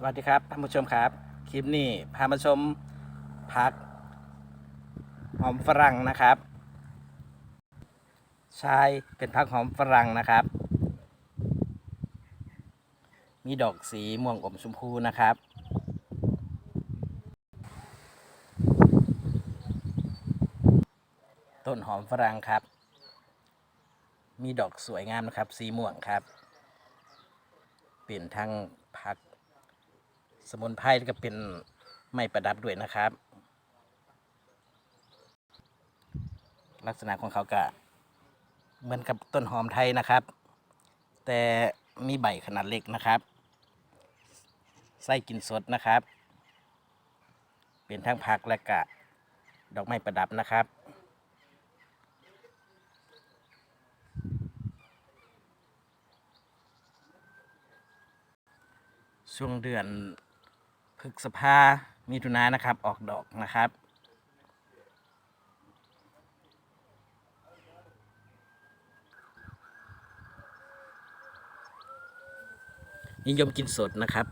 สวัสดีครับท่านผู้ชมครับ คลิปนี้พามาชมผักหอมฝรั่งนะครับ ใช่เป็นผักหอมฝรั่งนะครับ มีดอกสีม่วงอมชมพูนะครับ ต้นหอมฝรั่งครับ มีดอกสวยงามนะครับ สีม่วงครับ เป็นทั้ง สมุนไพรก็เป็นไม้ประดับด้วยนะครับ ลักษณะของเขาก็เหมือนกับต้นหอมไทยนะครับ แต่มีใบขนาดเล็กนะครับไส้กินสดนะครับ เป็นทั้งผักและกะดอกไม้ประดับนะครับ ช่วงเดือน พฤษภามิถุนายนนะครับ ออกดอกนะครับ นิยมกินสดนะครับ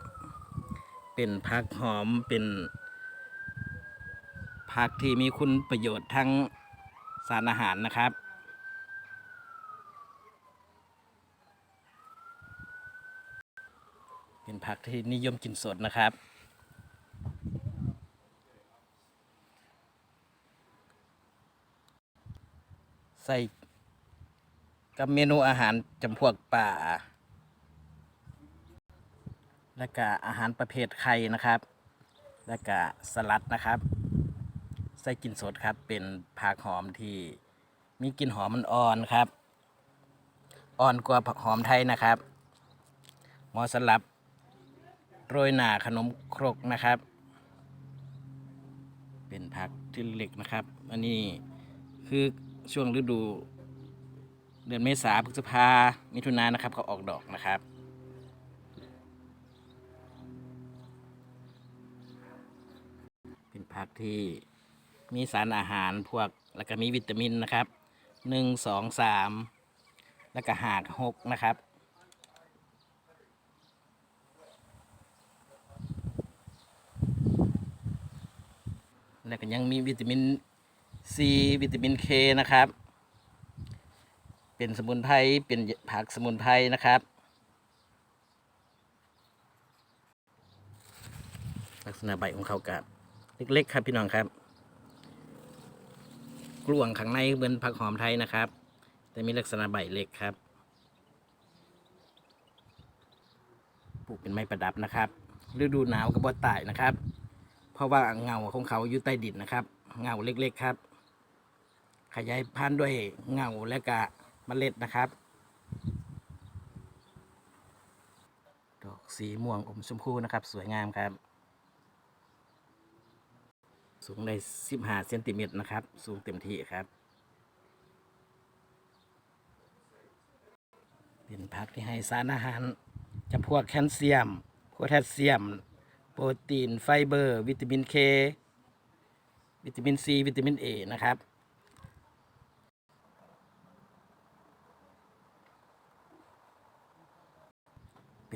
เป็นผักหอมเป็นผักที่มีคุณประโยชน์ทั้งสารอาหารนะครับเป็นผักที่นิยมกินสดนะครับ ใส่กับเมนูอาหารจำพวกป่า และก็อาหารประเภทไข่นะครับ และก็สลัดนะครับ ใส่กินสดครับ เป็นผักหอมที่มีกลิ่นหอมมันอ่อนครับ อ่อนกว่าผักหอมไทยนะครับหมาะสำหรับโรยหนาขนมครกนะครับ เป็นผักที่เล็กนะครับ อันนี้คือ ช่วงฤดู เดือนเมษาพฤษภามิถุนายนนะครับเขาออกดอกนะครับเป็นผักที่มีสารอาหารพวกแล้วก็มีวิตามินนะครับหนึ่งสองสามแล้วก็หากหกนะครับแล้วก็ยังมีวิตามิน ซีวิตามินเคนะครับ เป็นสมุนไพรเป็นผักสมุนไพรนะครับลักษณะใบของเขากับเล็กๆครับพี่น้องครับกลวงข้างในเหมือนผักหอมไทยนะครับ แต่มีลักษณะใบเล็กครับปลูกเป็นไม้ประดับนะครับฤดูหนาวกับบอตายนะครับ เพราะว่าเงาของเขาอยู่ใต้ดินนะครับ เงาเล็กๆครับ ขยายพันธุ์ด้วยเงาและกะเมล็ดนะครับ ดอกสีม่วงอมชมพูนะครับ สวยงามครับ สูงได้15เซนติเมตรนะครับ สูงเต็มที่ครับ เป็นผักที่ให้สารอาหารจำพวกแคลเซียมโพแทสเซียม โปรตีนไฟเบอร์ วิตามินเควิตามินซีวิตามินเอนะครับ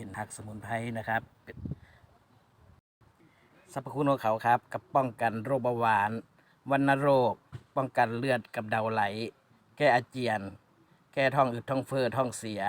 เป็นผักสมุนไพรนะครับสรรพคุณของเขาครับ กับป้องกันโรคเบาหวานวัณโรค ป้องกันเลือดกับเดาไหล แก้อาเจียน แก้ท้องอืดท้องเฟ้อท้องเสีย